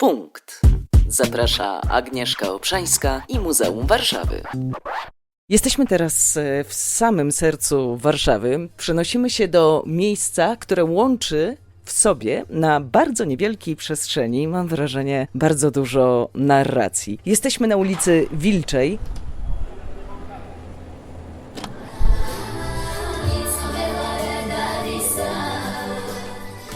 Punkt. Zaprasza Agnieszka Obszańska i Muzeum Warszawy. Jesteśmy teraz e, w samym sercu Warszawy. Przenosimy się do miejsca, które łączy w sobie na bardzo niewielkiej przestrzeni, mam wrażenie, bardzo dużo narracji. Jesteśmy na ulicy Wilczej.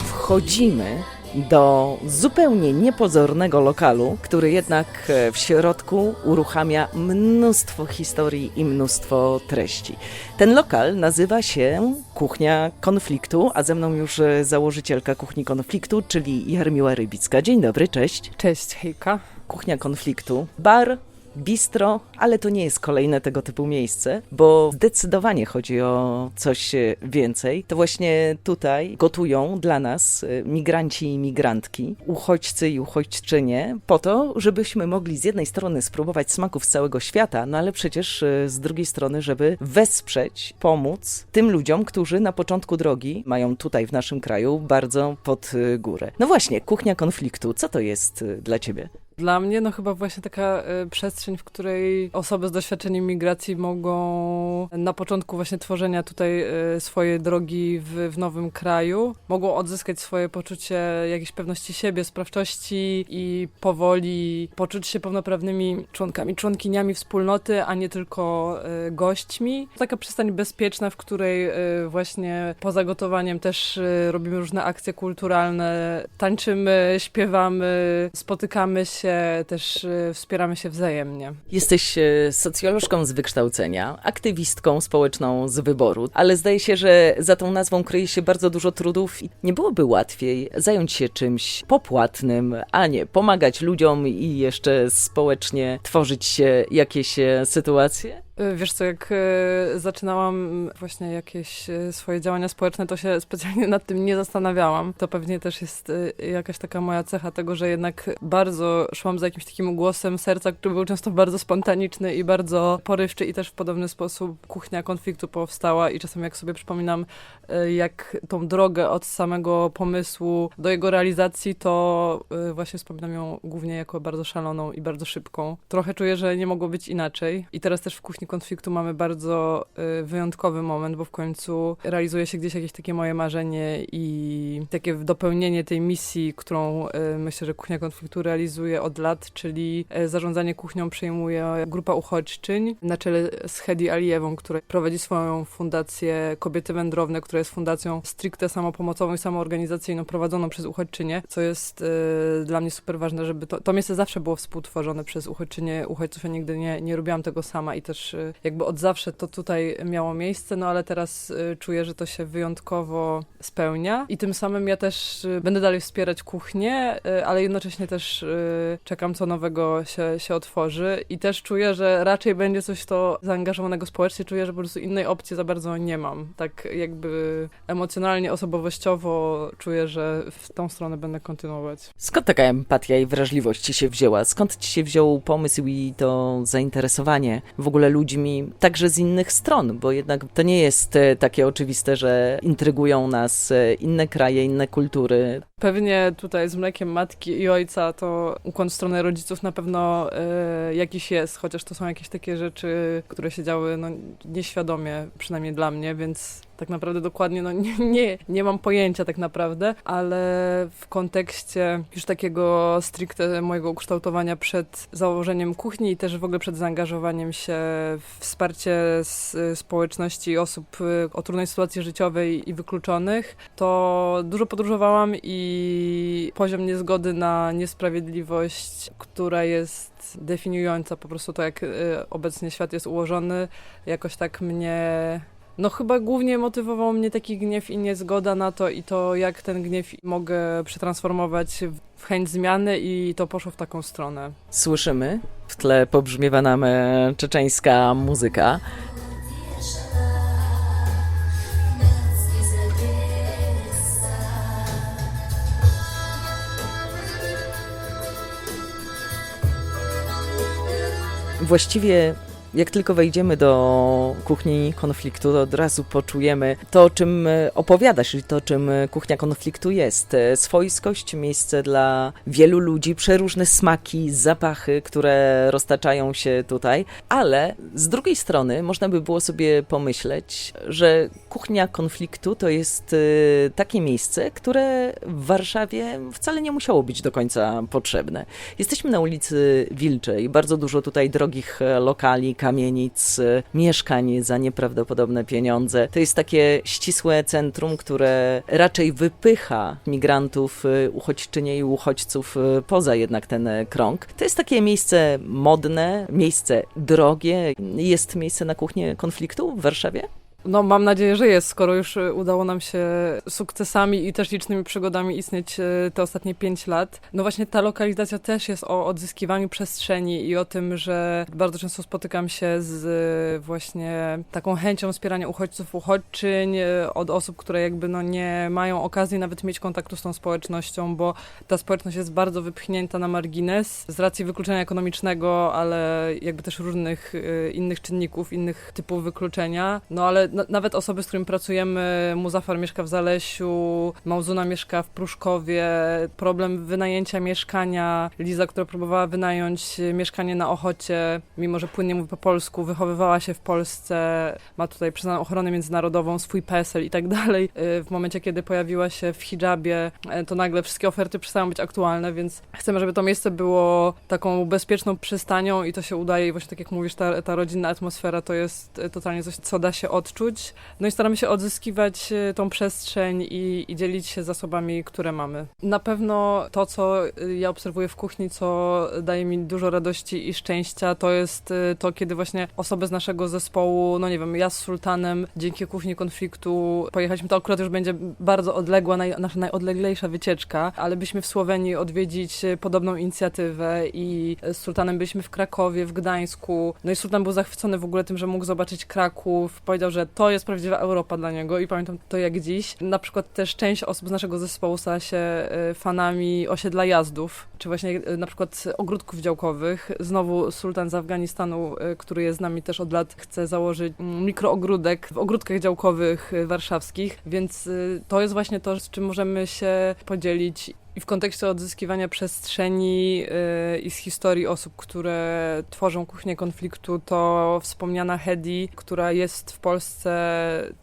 Wchodzimy do zupełnie niepozornego lokalu, który jednak e, w środku uruchamia mnóstwo historii i mnóstwo treści. Ten lokal nazywa się Kuchnia Konfliktu, a ze mną już e, założycielka Kuchni Konfliktu, czyli Jarmiła Rybicka. Dzień dobry, cześć. Cześć, hejka. Kuchnia Konfliktu. Bar, bistro, ale to nie jest kolejne tego typu miejsce, bo zdecydowanie chodzi o coś e, więcej. To właśnie tutaj gotują dla nas e, migranci i migrantki, uchodźcy i uchodźczynie, po to, żebyśmy mogli z jednej strony spróbować smaków z całego świata, no ale przecież e, z drugiej strony, żeby wesprzeć, pomóc tym ludziom, którzy na początku drogi mają tutaj w naszym kraju bardzo pod górę. No właśnie, kuchnia konfliktu, co to jest dla ciebie? Dla mnie no chyba właśnie taka y, przestrzeń, w której osoby z doświadczeniem migracji mogą na początku właśnie tworzenia tutaj y, swojej drogi w, w nowym kraju, mogą odzyskać swoje poczucie jakiejś pewności siebie, sprawczości i powoli poczuć się pełnoprawnymi członkami, członkiniami wspólnoty, a nie tylko y, gośćmi. Taka przystań bezpieczna, w której właśnie poza gotowaniem też robimy różne akcje kulturalne, tańczymy, śpiewamy, spotykamy się się też y, wspieramy się wzajemnie. Jesteś y, socjolożką z wykształcenia, aktywistką społeczną z wyboru, ale zdaje się, że za tą nazwą kryje się bardzo dużo trudów i nie byłoby łatwiej zająć się czymś popłatnym, a nie pomagać ludziom i jeszcze społecznie tworzyć jakieś e, sytuacje? Y, wiesz co, jak y, zaczynałam właśnie jakieś y, swoje działania społeczne, to się specjalnie nad tym nie zastanawiałam. To pewnie też jest jakaś taka moja cecha tego, że jednak bardzo szłam za jakimś takim głosem serca, który był często bardzo spontaniczny i bardzo porywczy i też w podobny sposób kuchnia konfliktu powstała i czasem jak sobie przypominam, jak tą drogę od samego pomysłu do jego realizacji, to właśnie wspominam ją głównie jako bardzo szaloną i bardzo szybką. Trochę czuję, że nie mogło być inaczej i teraz też w kuchni konfliktu mamy bardzo y, wyjątkowy moment, bo w końcu realizuje się gdzieś jakieś takie moje marzenie i takie dopełnienie tej misji, którą y, myślę, że Kuchnia Konfliktu realizuje od lat, czyli y, zarządzanie kuchnią przejmuje grupa uchodźczyń na czele z Hedi Alijewą, która prowadzi swoją fundację Kobiety Wędrowne, która jest fundacją stricte samopomocową i samoorganizacyjną prowadzoną przez uchodźczynie, co jest dla mnie super ważne, żeby to, to miejsce zawsze było współtworzone przez uchodźczynie, uchodźców. Ja nigdy nie, nie robiłam tego sama i też Y, jakby od zawsze to tutaj miało miejsce, no ale teraz y, czuję, że to się wyjątkowo spełnia i tym samym ja też y, będę dalej wspierać kuchnię, ale jednocześnie też czekam, co nowego się, się otworzy i też czuję, że raczej będzie coś to zaangażowanego społecznie, czuję, że po prostu innej opcji za bardzo nie mam. Tak jakby emocjonalnie, osobowościowo czuję, że w tą stronę będę kontynuować. Skąd taka empatia i wrażliwość ci się wzięła? Skąd ci się wziął pomysł i to zainteresowanie w ogóle ludzi ludźmi także z innych stron, bo jednak to nie jest e, takie oczywiste, że intrygują nas e, inne kraje, inne kultury. Pewnie tutaj z mlekiem matki i ojca to ukłon w stronę rodziców na pewno y, jakiś jest, chociaż to są jakieś takie rzeczy, które się działy no, nieświadomie, przynajmniej dla mnie, więc tak naprawdę dokładnie no, nie, nie, nie mam pojęcia tak naprawdę, ale w kontekście już takiego stricte mojego ukształtowania przed założeniem kuchni i też w ogóle przed zaangażowaniem się w wsparcie społeczności osób y, o trudnej sytuacji życiowej i wykluczonych, to dużo podróżowałam i poziom niezgody na niesprawiedliwość, która jest definiująca po prostu to, jak y, obecnie świat jest ułożony, jakoś tak mnie no chyba głównie motywował mnie taki gniew i niezgoda na to i to, jak ten gniew mogę przetransformować w chęć zmiany i to poszło w taką stronę. Słyszymy, w tle pobrzmiewa nam e, czeczeńska muzyka. Właściwie Jak tylko wejdziemy do kuchni konfliktu, to od razu poczujemy to, o czym e, opowiadasz, czyli to, czym e, kuchnia konfliktu jest. E, Swojskość, miejsce dla wielu ludzi, przeróżne smaki, zapachy, które roztaczają się tutaj, ale z drugiej strony można by było sobie pomyśleć, że kuchnia konfliktu to jest takie miejsce, które w Warszawie wcale nie musiało być do końca potrzebne. Jesteśmy na ulicy Wilczej, bardzo dużo tutaj drogich lokali, kamienic, e, mieszkań za nieprawdopodobne pieniądze. To jest takie ścisłe centrum, które raczej wypycha migrantów, e, uchodźczynie i uchodźców e, poza jednak ten krąg. To jest takie miejsce modne, miejsce drogie. Jest miejsce na kuchnię konfliktu w Warszawie? No, mam nadzieję, że jest, skoro już y, udało nam się sukcesami i też licznymi przygodami istnieć y, te ostatnie pięć lat. No właśnie ta lokalizacja też jest o odzyskiwaniu przestrzeni i o tym, że bardzo często spotykam się z y, właśnie taką chęcią wspierania uchodźców, uchodźczyń, od osób, które jakby no nie mają okazji nawet mieć kontaktu z tą społecznością, bo ta społeczność jest bardzo wypchnięta na margines z racji wykluczenia ekonomicznego, ale jakby też różnych innych czynników, innych typów wykluczenia. No ale nawet osoby, z którymi pracujemy, Muzafar mieszka w Zalesiu, Małzuna mieszka w Pruszkowie, problem wynajęcia mieszkania, Liza, która próbowała wynająć mieszkanie na Ochocie, mimo że płynnie mówi po polsku, wychowywała się w Polsce, ma tutaj przyznaną ochronę międzynarodową, swój PESEL i tak dalej. Y, W momencie, kiedy pojawiła się w hijabie, y, to nagle wszystkie oferty przestają być aktualne, więc chcemy, żeby to miejsce było taką bezpieczną przystanią i to się udaje i właśnie tak jak mówisz, ta, ta rodzinna atmosfera to jest y, totalnie coś, co da się odczuć. No i staramy się odzyskiwać y, tą przestrzeń i, i dzielić się zasobami, które mamy. Na pewno to, co y, ja obserwuję w kuchni, co daje mi dużo radości i szczęścia, to jest y, to, kiedy właśnie osoby z naszego zespołu, no nie wiem, ja z Sultanem, dzięki kuchni konfliktu pojechaliśmy, to akurat już będzie bardzo odległa, naj, nasza najodleglejsza wycieczka, ale byliśmy w Słowenii odwiedzić podobną inicjatywę i z Sultanem byliśmy w Krakowie, w Gdańsku, no i Sultan był zachwycony w ogóle tym, że mógł zobaczyć Kraków, powiedział, że to jest prawdziwa Europa dla niego i pamiętam to jak dziś. Na przykład też część osób z naszego zespołu stała się y, fanami osiedla jazdów, czy właśnie y, na przykład ogródków działkowych. Znowu Sultan z Afganistanu, y, który jest z nami też od lat, chce założyć mm, mikroogródek w ogródkach działkowych warszawskich, więc to jest właśnie to, z czym możemy się podzielić i w kontekście odzyskiwania przestrzeni yy, i z historii osób, które tworzą kuchnię konfliktu, to wspomniana Hedi, która jest w Polsce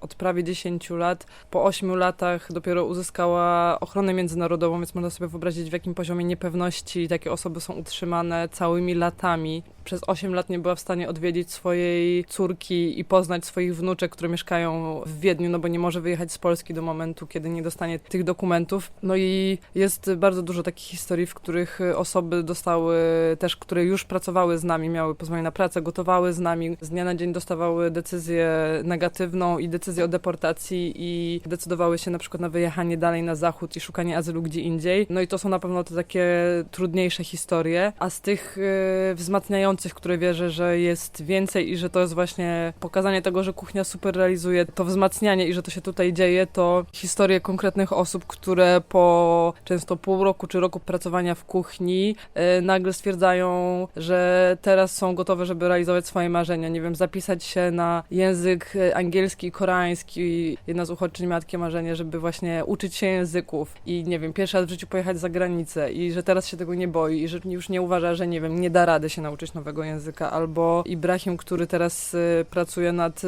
od prawie 10 lat, po 8 latach dopiero uzyskała ochronę międzynarodową, więc można sobie wyobrazić, w jakim poziomie niepewności takie osoby są utrzymane całymi latami. Przez 8 lat nie była w stanie odwiedzić swojej córki i poznać swoich wnuczek, które mieszkają w Wiedniu, no bo nie może wyjechać z Polski do momentu, kiedy nie dostanie tych dokumentów. No i jest bardzo dużo takich historii, w których osoby dostały też, które już pracowały z nami, miały pozwolenie na pracę, gotowały z nami, z dnia na dzień dostawały decyzję negatywną i decyzję o deportacji i decydowały się na przykład na wyjechanie dalej na zachód i szukanie azylu gdzie indziej. No i to są na pewno te takie trudniejsze historie, a z tych y, wzmacniających, które wierzę, że jest więcej i że to jest właśnie pokazanie tego, że kuchnia super realizuje to wzmacnianie i że to się tutaj dzieje, to historie konkretnych osób, które po często pół roku czy roku pracowania w kuchni y, nagle stwierdzają, że teraz są gotowe, żeby realizować swoje marzenia. Nie wiem, zapisać się na język y, angielski, koreański. Jedna z uchodźczyń miała takie marzenie, żeby właśnie uczyć się języków i nie wiem, pierwszy raz w życiu pojechać za granicę i że teraz się tego nie boi i że już nie uważa, że nie wiem, nie da rady się nauczyć nowego języka. Albo Ibrahim, który teraz y, pracuje nad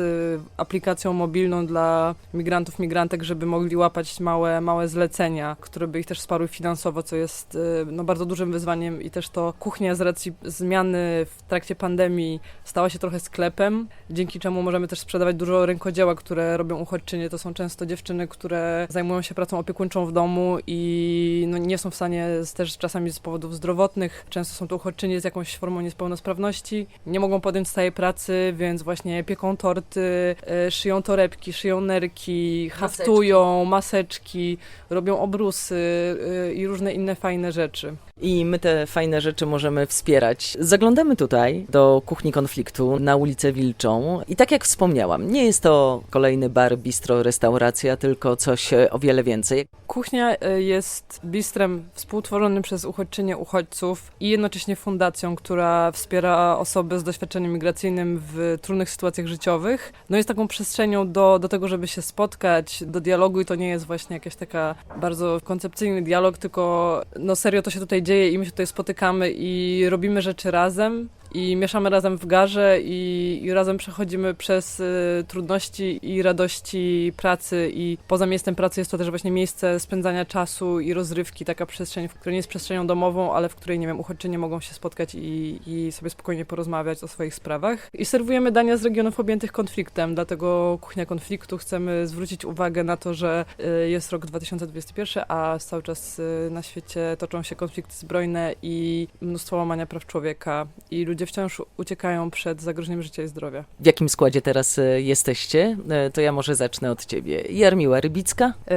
aplikacją mobilną dla migrantów, migrantek, żeby mogli łapać małe, małe zlecenia, które by ich też wsparły finansowo, co jest y, no, bardzo dużym wyzwaniem i też to kuchnia z racji zmiany w trakcie pandemii stała się trochę sklepem, dzięki czemu możemy też sprzedawać dużo rękodzieła, które robią uchodźczynie. To są często dziewczyny, które zajmują się pracą opiekuńczą w domu i no, nie są w stanie z, też czasami z powodów zdrowotnych. Często są to uchodźczynie z jakąś formą niepełnosprawności. Nie mogą podjąć stałej pracy, więc właśnie pieką torty, y, szyją torebki, szyją nerki, haftują, maseczki, robią obrusy y, i różne inne fajne rzeczy. I my te fajne rzeczy możemy wspierać. Zaglądamy tutaj do kuchni konfliktu na ulicę Wilczą i tak jak wspomniałam, nie jest to kolejny bar, bistro, restauracja, tylko coś e, o wiele więcej. Kuchnia e, jest bistrem współtworzonym przez uchodźczynie uchodźców i jednocześnie fundacją, która wspiera osoby z doświadczeniem migracyjnym w trudnych sytuacjach życiowych. No jest taką przestrzenią do, do tego, żeby się spotkać, do dialogu i to nie jest właśnie jakaś taka bardzo koncepcyjny tylko no serio to się tutaj dzieje i my się tutaj spotykamy i robimy rzeczy razem. I mieszamy razem w garze i, i razem przechodzimy przez y, trudności i radości pracy i poza miejscem pracy jest to też właśnie miejsce spędzania czasu i rozrywki, taka przestrzeń, w której nie jest przestrzenią domową, ale w której, nie wiem, uchodźczynie mogą się spotkać i, i sobie spokojnie porozmawiać o swoich sprawach. I serwujemy dania z regionów objętych konfliktem, dlatego Kuchnia Konfliktu chcemy zwrócić uwagę na to, że y, jest rok 2021, a cały czas y, na świecie toczą się konflikty zbrojne i mnóstwo łamania praw człowieka i ludzie wciąż uciekają przed zagrożeniem życia i zdrowia. W jakim składzie teraz e, jesteście? E, To ja może zacznę od ciebie. Jarmiła Rybicka, E,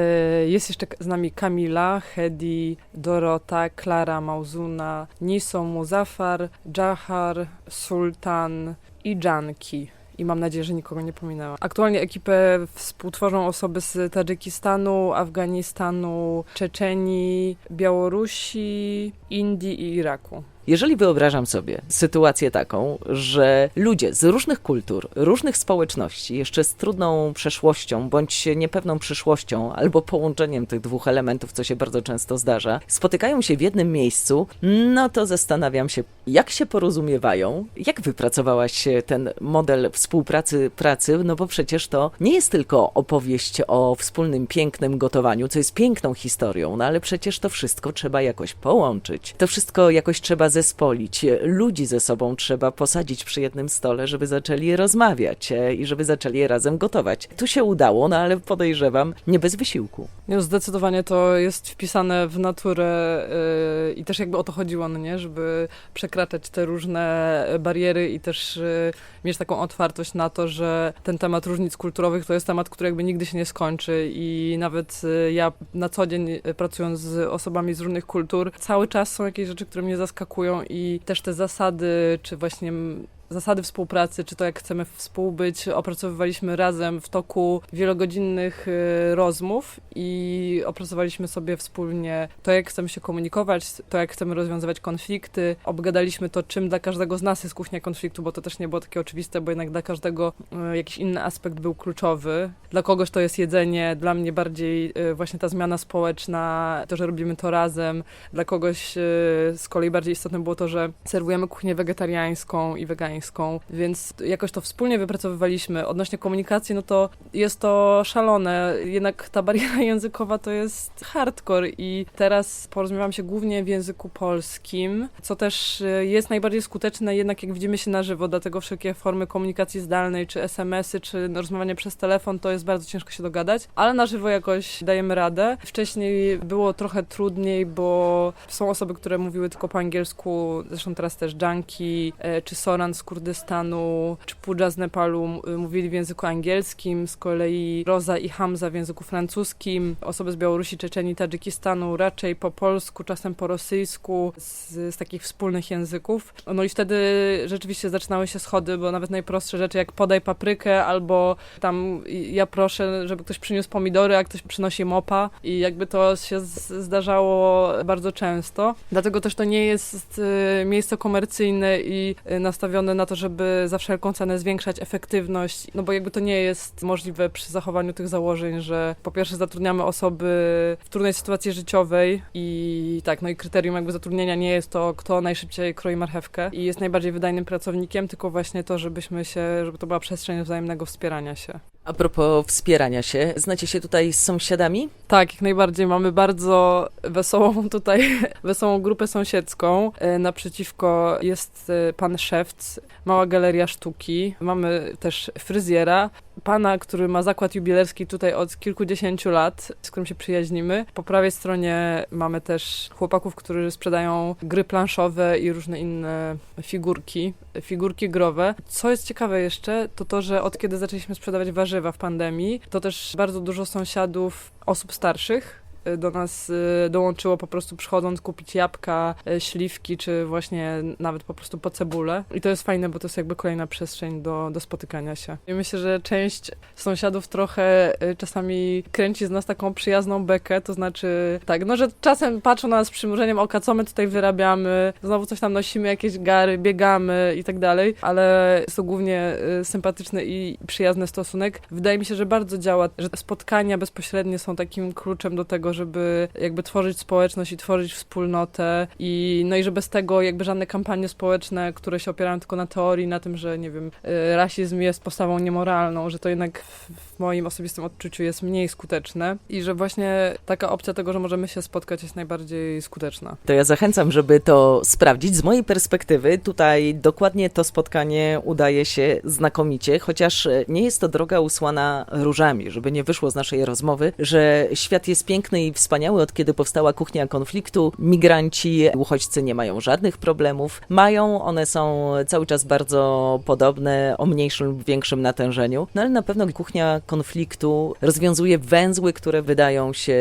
Jest jeszcze z nami Kamila, Hedi, Dorota, Klara, Mauzuna, Niso, Muzaffar, Jahar, Sultan i Janki. I mam nadzieję, że nikogo nie pominęłam. Aktualnie ekipę współtworzą osoby z Tadżykistanu, Afganistanu, Czeczenii, Białorusi, Indii i Iraku. Jeżeli wyobrażam sobie sytuację taką, że ludzie z różnych kultur, różnych społeczności, jeszcze z trudną przeszłością bądź niepewną przyszłością, albo połączeniem tych dwóch elementów, co się bardzo często zdarza, spotykają się w jednym miejscu, no to zastanawiam się, jak się porozumiewają, jak wypracowałaś ten model współpracy pracy, no bo przecież to nie jest tylko opowieść o wspólnym, pięknym gotowaniu, co jest piękną historią, no ale przecież to wszystko trzeba jakoś połączyć. To wszystko jakoś trzeba zespolić. Ludzi ze sobą trzeba posadzić przy jednym stole, żeby zaczęli rozmawiać e, i żeby zaczęli razem gotować. Tu się udało, no ale podejrzewam, nie bez wysiłku. No zdecydowanie to jest wpisane w naturę yy, i też jakby o to chodziło, no nie, żeby przekraczać te różne bariery i też yy, mieć taką otwartość na to, że ten temat różnic kulturowych to jest temat, który jakby nigdy się nie skończy i nawet yy, ja na co dzień yy, pracując z osobami z różnych kultur, cały czas są jakieś rzeczy, które mnie zaskakują i też te zasady, czy właśnie zasady współpracy, czy to jak chcemy współbyć, opracowywaliśmy razem w toku wielogodzinnych y, rozmów i opracowaliśmy sobie wspólnie to, jak chcemy się komunikować, to, jak chcemy rozwiązywać konflikty. Obgadaliśmy to, czym dla każdego z nas jest kuchnia konfliktu, bo to też nie było takie oczywiste, bo jednak dla każdego y, jakiś inny aspekt był kluczowy. Dla kogoś to jest jedzenie, dla mnie bardziej y, właśnie ta zmiana społeczna, to, że robimy to razem. Dla kogoś z kolei bardziej istotne było to, że serwujemy kuchnię wegetariańską i wegańską, więc jakoś to wspólnie wypracowywaliśmy. Odnośnie komunikacji, no to jest to szalone. Jednak ta bariera językowa to jest hardcore i teraz porozumiewam się głównie w języku polskim, co też y, jest najbardziej skuteczne jednak jak widzimy się na żywo, dlatego wszelkie formy komunikacji zdalnej, czy SMS-y, czy rozmawianie przez telefon, to jest bardzo ciężko się dogadać, ale na żywo jakoś dajemy radę. Wcześniej było trochę trudniej, bo są osoby, które mówiły tylko po angielsku, zresztą teraz też Janki, e, czy Soran z Kurdystanu, czy Pudża z Nepalu mówili w języku angielskim, z kolei Roza i Hamza w języku francuskim, osoby z Białorusi, Czeczenii, Tadżykistanu raczej po polsku, czasem po rosyjsku, z, z takich wspólnych języków. No i wtedy rzeczywiście zaczynały się schody, bo nawet najprostsze rzeczy jak podaj paprykę albo tam ja proszę, żeby ktoś przyniósł pomidory, a ktoś przynosi mopa i jakby to się zdarzało bardzo często. Dlatego też to nie jest y, miejsce komercyjne i y, na to, żeby za wszelką cenę zwiększać efektywność, no bo jakby to nie jest możliwe przy zachowaniu tych założeń, że po pierwsze zatrudniamy osoby w trudnej sytuacji życiowej i tak, no i kryterium jakby zatrudnienia nie jest to, kto najszybciej kroi marchewkę i jest najbardziej wydajnym pracownikiem, tylko właśnie to, żebyśmy się, żeby to była przestrzeń wzajemnego wspierania się. A propos wspierania się, znacie się tutaj z sąsiadami? Tak, jak najbardziej. Mamy bardzo wesołą tutaj, wesołą grupę sąsiedzką. E, Naprzeciwko jest e, pan Szewc, mała galeria sztuki. Mamy też fryzjera, pana, który ma zakład jubilerski tutaj od kilkudziesięciu lat, z którym się przyjaźnimy. Po prawej stronie mamy też chłopaków, którzy sprzedają gry planszowe i różne inne figurki, figurki growe. Co jest ciekawe jeszcze, to to, że od kiedy zaczęliśmy sprzedawać warzywa w pandemii, to też bardzo dużo sąsiadów, osób starszych, do nas y, dołączyło po prostu przychodząc kupić jabłka, y, śliwki, czy właśnie nawet po prostu po cebulę. I to jest fajne, bo to jest jakby kolejna przestrzeń do, do spotykania się. I myślę, że część sąsiadów trochę y, czasami kręci z nas taką przyjazną bekę, to znaczy tak, no że czasem patrzą na nas z przymrużeniem oka, co my tutaj wyrabiamy, znowu coś tam nosimy, jakieś gary, biegamy i tak dalej, ale jest to głównie y, sympatyczny i przyjazny stosunek. Wydaje mi się, że bardzo działa, że spotkania bezpośrednie są takim kluczem do tego, żeby jakby tworzyć społeczność i tworzyć wspólnotę i no i że bez tego jakby żadne kampanie społeczne, które się opierają tylko na teorii, na tym, że nie wiem, y, rasizm jest postawą niemoralną, że to jednak w, moim osobistym odczuciu jest mniej skuteczne i że właśnie taka opcja tego, że możemy się spotkać jest najbardziej skuteczna. To ja zachęcam, żeby to sprawdzić. Z mojej perspektywy tutaj dokładnie to spotkanie udaje się znakomicie, chociaż e, nie jest to droga usłana różami, żeby nie wyszło z naszej rozmowy, że świat jest piękny i wspaniały od kiedy powstała kuchnia konfliktu. Migranci, uchodźcy nie mają żadnych problemów. Mają, one są cały czas bardzo podobne, o mniejszym lub większym natężeniu, no ale na pewno kuchnia konfliktu rozwiązuje węzły, które wydają się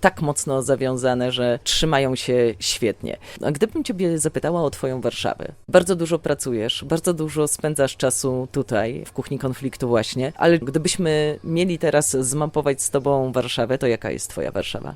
tak mocno zawiązane, że trzymają się świetnie. A gdybym Ciebie zapytała o Twoją Warszawę, bardzo dużo pracujesz, bardzo dużo spędzasz czasu tutaj, w kuchni konfliktu właśnie, ale gdybyśmy mieli teraz zmapować z Tobą Warszawę, to jaka jest Twoja Warszawa?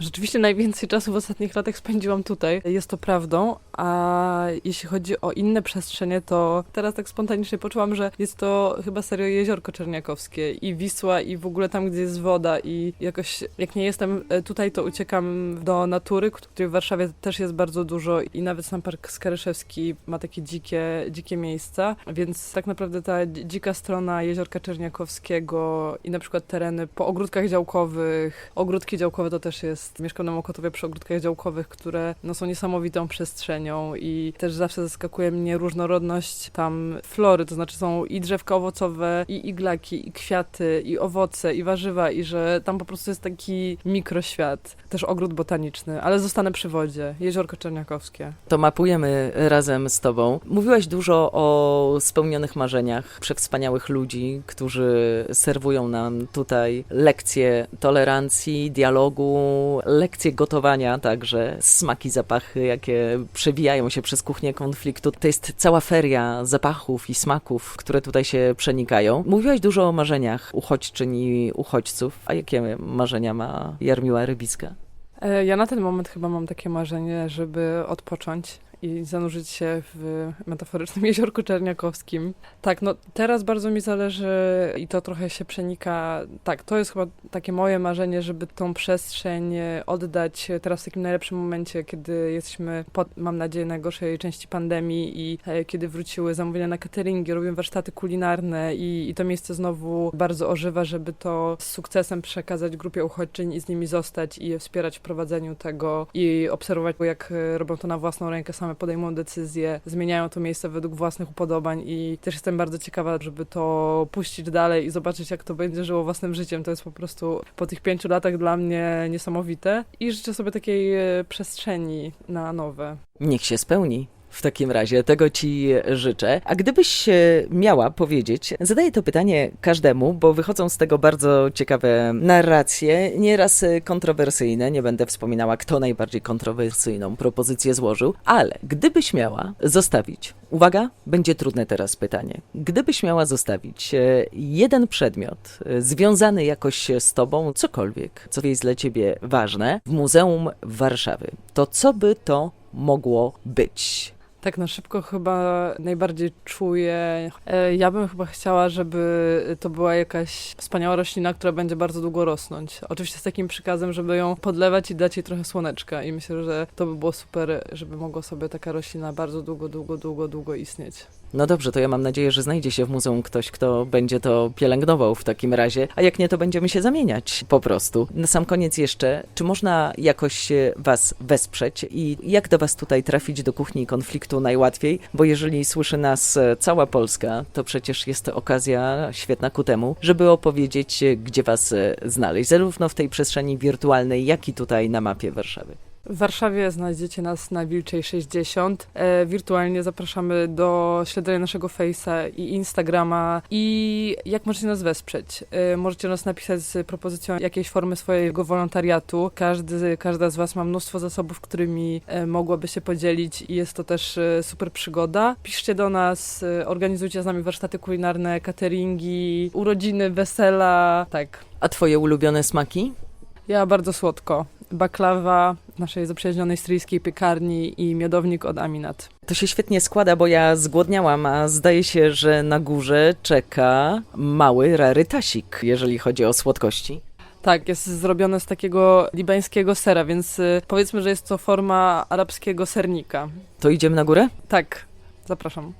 Rzeczywiście najwięcej czasu w ostatnich latach spędziłam tutaj. Jest to prawdą, a jeśli chodzi o inne przestrzenie, to teraz tak spontanicznie poczułam, że jest to chyba serio jeziorko czerniakowskie i Wisła i w ogóle tam, gdzie jest woda i jakoś jak nie jestem e, tutaj, to uciekam do natury, której w Warszawie też jest bardzo dużo i nawet sam Park Skaryszewski ma takie dzikie, dzikie miejsca, więc tak naprawdę ta dzi- dzika strona jeziorka czerniakowskiego i na przykład tereny po ogródkach działkowych, ogródki działkowe to też jest Mieszkam na Mokotowie przy ogródkach działkowych, które no, są niesamowitą przestrzenią i też zawsze zaskakuje mnie różnorodność tam flory, to znaczy są i drzewka owocowe, i iglaki, i kwiaty, i owoce, i warzywa i że tam po prostu jest taki mikroświat. Też ogród botaniczny, ale zostanę przy wodzie. Jeziorko Czerniakowskie. To mapujemy razem z Tobą. Mówiłaś dużo o spełnionych marzeniach, przewspaniałych ludzi, którzy serwują nam tutaj lekcje tolerancji, dialogu, lekcje gotowania, także smaki, zapachy, jakie przewijają się przez kuchnię konfliktu. To jest cała feria zapachów i smaków, które tutaj się przenikają. Mówiłaś dużo o marzeniach uchodźczyń i uchodźców. A jakie marzenia ma Jarmiła Rybicka? E, Ja na ten moment chyba mam takie marzenie, żeby odpocząć i zanurzyć się w metaforycznym jeziorku czerniakowskim. Tak, no teraz bardzo mi zależy i to trochę się przenika. Tak, to jest chyba takie moje marzenie, żeby tą przestrzeń e, oddać teraz w takim najlepszym momencie, kiedy jesteśmy, po, mam nadzieję, najgorszej części pandemii i e, kiedy wróciły zamówienia na cateringi, robimy warsztaty kulinarne i, i to miejsce znowu bardzo ożywa, żeby to z sukcesem przekazać grupie uchodźczyń i z nimi zostać i je wspierać w prowadzeniu tego i obserwować, jak e, robią to na własną rękę, same podejmują decyzje, zmieniają to miejsce według własnych upodobań i też jestem bardzo ciekawa, żeby to puścić dalej i zobaczyć, jak to będzie żyło własnym życiem. To jest po prostu po tych pięciu latach dla mnie niesamowite i życzę sobie takiej e, przestrzeni na nowe. Niech się spełni. W takim razie tego Ci życzę. A gdybyś e, miała powiedzieć, zadaję to pytanie każdemu, bo wychodzą z tego bardzo ciekawe narracje, nieraz e, kontrowersyjne. Nie będę wspominała, kto najbardziej kontrowersyjną propozycję złożył, ale gdybyś miała zostawić, uwaga, będzie trudne teraz pytanie, gdybyś miała zostawić e, jeden przedmiot związany jakoś z Tobą, cokolwiek, co jest dla Ciebie ważne, w Muzeum Warszawy, to co by to mogło być? Tak na szybko chyba najbardziej czuję. e, Ja bym chyba chciała, żeby to była jakaś wspaniała roślina, która będzie bardzo długo rosnąć. Oczywiście z takim przykazem, żeby ją podlewać i dać jej trochę słoneczka. I myślę, że to by było super, żeby mogła sobie taka roślina bardzo długo, długo, długo, długo istnieć. No dobrze, to ja mam nadzieję, że znajdzie się w muzeum ktoś, kto będzie to pielęgnował w takim razie, a jak nie, to będziemy się zamieniać po prostu. Na sam koniec jeszcze, czy można jakoś Was wesprzeć i jak do Was tutaj trafić do kuchni konfliktu najłatwiej? Bo jeżeli słyszy nas e, cała Polska, to przecież jest to okazja świetna ku temu, żeby opowiedzieć, e, gdzie Was e, znaleźć, zarówno w tej przestrzeni wirtualnej, jak i tutaj na mapie Warszawy. W Warszawie znajdziecie nas na Wilczej 60. E, wirtualnie zapraszamy do śledzenia naszego Face'a i Instagrama. I jak możecie nas wesprzeć? E, możecie nas napisać z propozycją jakiejś formy swojego wolontariatu. Każdy, każda z Was ma mnóstwo zasobów, którymi e, mogłaby się podzielić i jest to też e, super przygoda. Piszcie do nas, e, organizujcie z nami warsztaty kulinarne, cateringi, urodziny, wesela. Tak. A twoje ulubione smaki? Ja bardzo słodko. Baklawa naszej zaprzyjaźnionej stryjskiej piekarni i miodownik od Aminat. To się świetnie składa, bo ja zgłodniałam, a zdaje się, że na górze czeka mały rarytasik, jeżeli chodzi o słodkości. Tak, jest zrobione z takiego libańskiego sera, więc y, powiedzmy, że jest to forma arabskiego sernika. To idziemy na górę? Tak, zapraszam.